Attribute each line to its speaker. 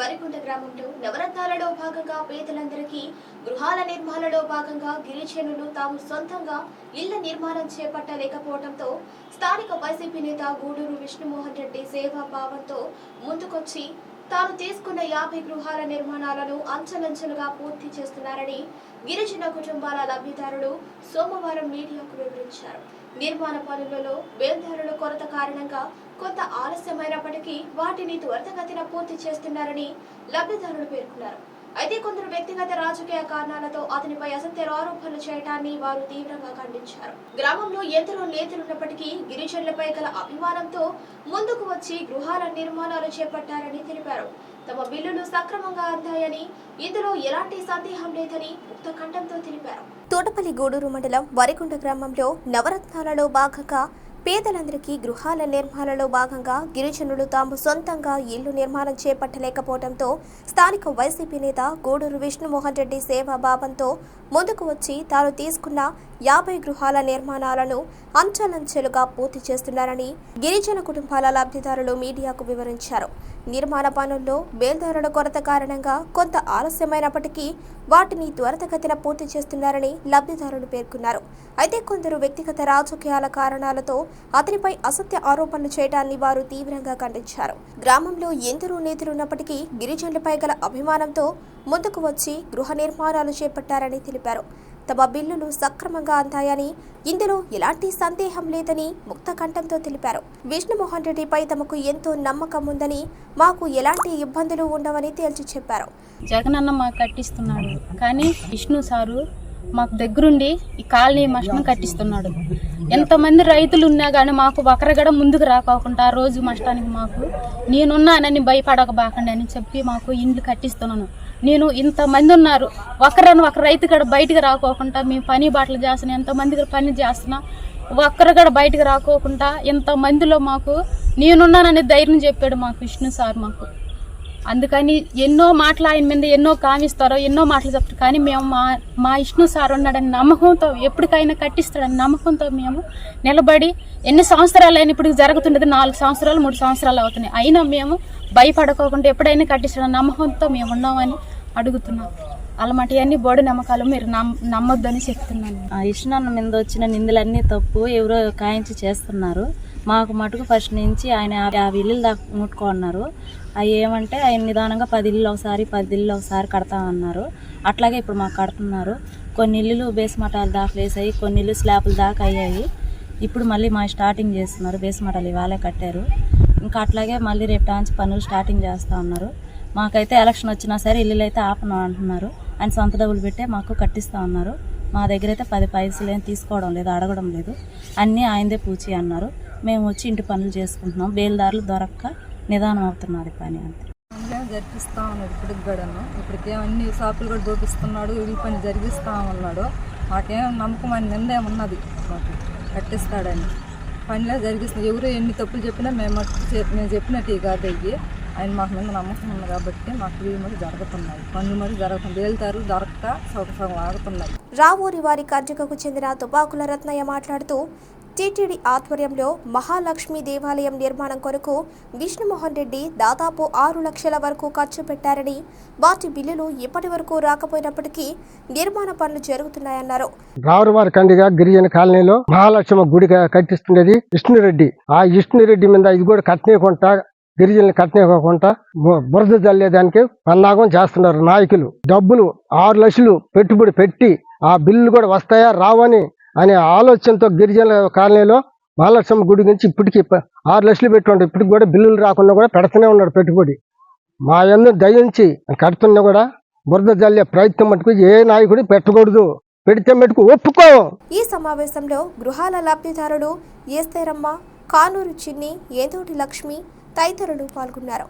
Speaker 1: వరికొండ గ్రామంలో నవరత్నాలలో భాగంగా పేదలందరికీ గృహాల నిర్మాణలో భాగంగా గిరిజనులు తాము సొంతంగా ఇళ్ళ నిర్మాణం చేపట్టలేకపోవడంతో స్థానిక వైసీపీ నేత గూడూరు విష్ణుమోహన్ రెడ్డి సేవా భావంతో ముందుకొచ్చి తాను తీసుకున్న యాభై గృహాల నిర్మాణాలను అంచెలంచెలుగా పూర్తి చేస్తున్నారని గిరిజన కుటుంబాల లబ్ధిదారులు సోమవారం మీడియాకు వివరించారు. నిర్మాణ పనులలో బేల్దారుల కొరత కారణంగా కొంత ఆలస్యమైనప్పటికీ వాటిని త్వరితగతిన పూర్తి చేస్తున్నారని లబ్ధిదారులు పేర్కొన్నారు. అయితే కొందరు వ్యక్తిగత రాజకీయ కారణాలతో అతనిపై అసత్య ఆరోపణలు చేయడాన్ని వారు తీవ్రంగా ఖండించారు. గ్రామంలో ఎందరో నేతలున్నప్పటికీ గిరిజనులపై గల అభిమానంతో ముందుకు వచ్చి గృహాల నిర్మాణాలు చేపట్టారని తెలిపారు. తమ బిల్లులు సక్రమంగా అందాయని ఇందులో ఎలాంటి సందేహం లేదని ముక్త కంఠంతో తెలిపారు. తోటపల్లి గూడూరు మండలం వరికొండ గ్రామంలో నవరత్నాలలో భాగంగా పేదలందరికీ గృహాల నిర్మాణంలో భాగంగా గిరిజనులు తాము సొంతంగా ఇల్లు నిర్మాణం చేపట్టలేకపోవడంతో స్థానిక వైసీపీ నేత గూడూరు విష్ణుమోహన్ రెడ్డి సేవా భావంతో ముందుకు వచ్చి తాను తీసుకున్న యాభై గృహాల నిర్మాణాలను అంచెలంచెలుగా పూర్తి చేస్తున్నారని గిరిజన కుటుంబాల లబ్ధిదారులు మీడియాకు వివరించారు. నిర్మాణ పనుల్లో బేల్దారుల కొరత కారణంగా కొంత ఆలస్యమైనప్పటికీ వాటిని త్వరితగతిన పూర్తి చేస్తున్నారని లబ్ధిదారులు పేర్కొన్నారు. అయితే కొందరు వ్యక్తిగత రాజకీయాల కారణాలతో అతనిపై అసత్య ఆరోపణలు చేయడాన్ని వారు తీవ్రంగా ఖండించారు. గ్రామంలో ఎందరో నేతలున్నప్పటికీ గిరిజనులపై గల అభిమానంతో ముందుకు వచ్చి గృహ నిర్మాణాలు చేపట్టారని తెలిపారు. తమ బిల్లులు సక్రమంగా అందాయని ఇందులో ఎలాంటి సందేహం లేదని ముక్త కంఠంతో తెలిపారు. విష్ణుమోహన్ రెడ్డిపై తమకు ఎంతో నమ్మకం ఉందని మాకు ఎలాంటి ఇబ్బందులు ఉండవని తేల్చి చెప్పారు.
Speaker 2: జగనన్న మాకు కట్టిస్తున్నాడు. కానీ విష్ణు సారు మాకు దగ్గరుండి ఈ కాలనీ మస్టం కట్టిస్తున్నాడు. ఎంతమంది రైతులు ఉన్నా కానీ మాకు ఒకరగడ ముందుకు రాకోకుండా రోజు మస్టానికి మాకు నేనున్నానని భయపడకబాకండి అని చెప్పి మాకు ఇండ్లు కట్టిస్తున్నాను. నేను ఇంతమంది ఉన్నారు. ఒకరని ఒక రైతు కూడా బయటకు రాకోకుండా మేము పని బాటలు చేస్తున్నాం ఎంతమంది పని చేస్తున్నా ఒక్కరు కూడా బయటకు రాకోకుండా ఇంతమందిలో మాకు నేనున్నానని ధైర్యం చెప్పాడు మాకు విష్ణు సార్ మాకు. అందుకని ఎన్నో మాటలు ఆయన మీద ఎన్నో కామిస్తారో ఎన్నో మాటలు చెప్తారు. కానీ మేము మా మా విష్ణు సార్ ఉన్నాడని నమ్మకంతో ఎప్పటికైనా కట్టిస్తాడని నమ్మకంతో మేము నిలబడి ఎన్ని సంవత్సరాలు అయినా ఇప్పుడు జరుగుతుండేది నాలుగు సంవత్సరాలు మూడు సంవత్సరాలు అవుతున్నాయి. అయినా మేము భయపడకోకుండా ఎప్పుడైనా కట్టిస్తాడని నమ్మకంతో మేము ఉన్నామని అడుగుతున్నాం. అలాంటి అన్ని బోడి నమ్మకాలు మీరు నమ్మొద్దని చెప్తున్నాను.
Speaker 3: ఆ మీద వచ్చిన నిందలన్నీ తప్పు ఎవరో కాయించి చేస్తున్నారు. మాకు మటుకు ఫస్ట్ నుంచి ఆయన యాభై ఇల్లు దాకా ముట్టుకున్నారు అవి ఏమంటే ఆయన నిదానంగా పది ఇల్లు ఒకసారి పది ఇల్లు ఒకసారి కడతామన్నారు అట్లాగే ఇప్పుడు మాకు కడుతున్నారు. కొన్ని ఇల్లులు బేస్ మటాలు దాకా వేసాయి కొన్ని ఇల్లు స్లాపులు దాకా అయ్యాయి. ఇప్పుడు మళ్ళీ మా స్టార్టింగ్ చేస్తున్నారు బేస్ మటాలు ఇవాళే కట్టారు. ఇంకా అట్లాగే మళ్ళీ రేపు టాంచి పనులు స్టార్టింగ్ చేస్తూ ఉన్నారు. మాకైతే ఎలక్షన్ వచ్చినా సరే ఇల్లులు అయితే ఆపను అంటున్నారు. ఆయన సొంత డబ్బులు పెట్టే మాకు కట్టిస్తూ ఉన్నారు. మా దగ్గర అయితే పది పైసలు ఏం తీసుకోవడం లేదు అడగడం లేదు. అన్నీ ఆయనదే పూచి అన్నారు. మేము వచ్చి ఇంటి పనులు చేసుకుంటున్నాం. బేల్దారులు దొరక్క నిదానం అవుతున్నారు పని అంతే.
Speaker 4: జరిపిస్తా ఉన్నాడు ఇప్పటికి కూడాను ఇప్పటికే అన్ని షాపులు కూడా దోపిస్తున్నాడు ఇల్లు పని జరిగిస్తా ఉన్నాడు. మాకేం నమ్మకం అని నిందేమున్నది మాకు కట్టిస్తాడని. పనిలా జరిగిస్తుంది. ఎవరు ఎన్ని తప్పులు చెప్పినా మేము మేము చెప్పినట్టు కాదు అయ్యి. ఆయన మాకు మీద నమ్మకం ఉంది కాబట్టి మాకు ఇవి మరి జరుగుతున్నాయి పనులు మరి జరుగుతుంది వెళ్తారు దొరక్క సౌకర్యం సగం ఆగుతున్నాయి
Speaker 1: రావూరి వారి కర్జకకు చెందిన తుపాకుల రత్నయ్య మాట్లాడుతూ టీటీడీ ఆధ్వర్యంలో మహాలక్ష్మి దేవాలయం నిర్మాణం కొరకు విష్ణుమోహన్ రెడ్డి దాదాపు ఆరు లక్షల వరకు ఖర్చు పెట్టారని వాటి బిల్లులు ఇప్పటి వరకు రాకపోయినప్పటికీ నిర్మాణ పనులు జరుగుతున్నాయన్నారు.
Speaker 5: రావులవారి కండిగా గిరిజన కాలనీలో మహాలక్ష్మి గుడి క- కట్టిస్తున్నది విష్ణురెడ్డి. ఆ విష్ణురెడ్డి మీద ఇది కూడా కట్టనీయకుండా గిరిజనులు కట్టనీయకుండా బురద జల్లేదానికి పన్నాగం చేస్తున్నారు నాయకులు. డబ్బులు ఆరు లక్షలు పెట్టుబడి పెట్టి ఆ బిల్లులు కూడా వస్తాయా రావని అనే ఆలోచనతో గిరిజనుల కాలనీలో మహాలక్ష్మ గుడి నుంచి ఇప్పటికి ఆరు లక్షలు పెట్టుకుంటారు. ఇప్పటికి కూడా బిల్లులు రాకుండా కూడా పెడుతూనే ఉన్నాడు పెట్టుబడి. మా ఎందు దయించి కడుతున్నా కూడా బురద జల్లే ప్రయత్నం మటుకు ఏ నాయకుడు పెట్టకూడదు. పెడితే మటుకు ఒప్పుకో.
Speaker 1: ఈ సమావేశంలో గృహాల లబ్ధిదారులు ఏస్తేరమ్మ కానూరు చిన్ని ఏదోటి లక్ష్మి తదితరులు పాల్గొన్నారు.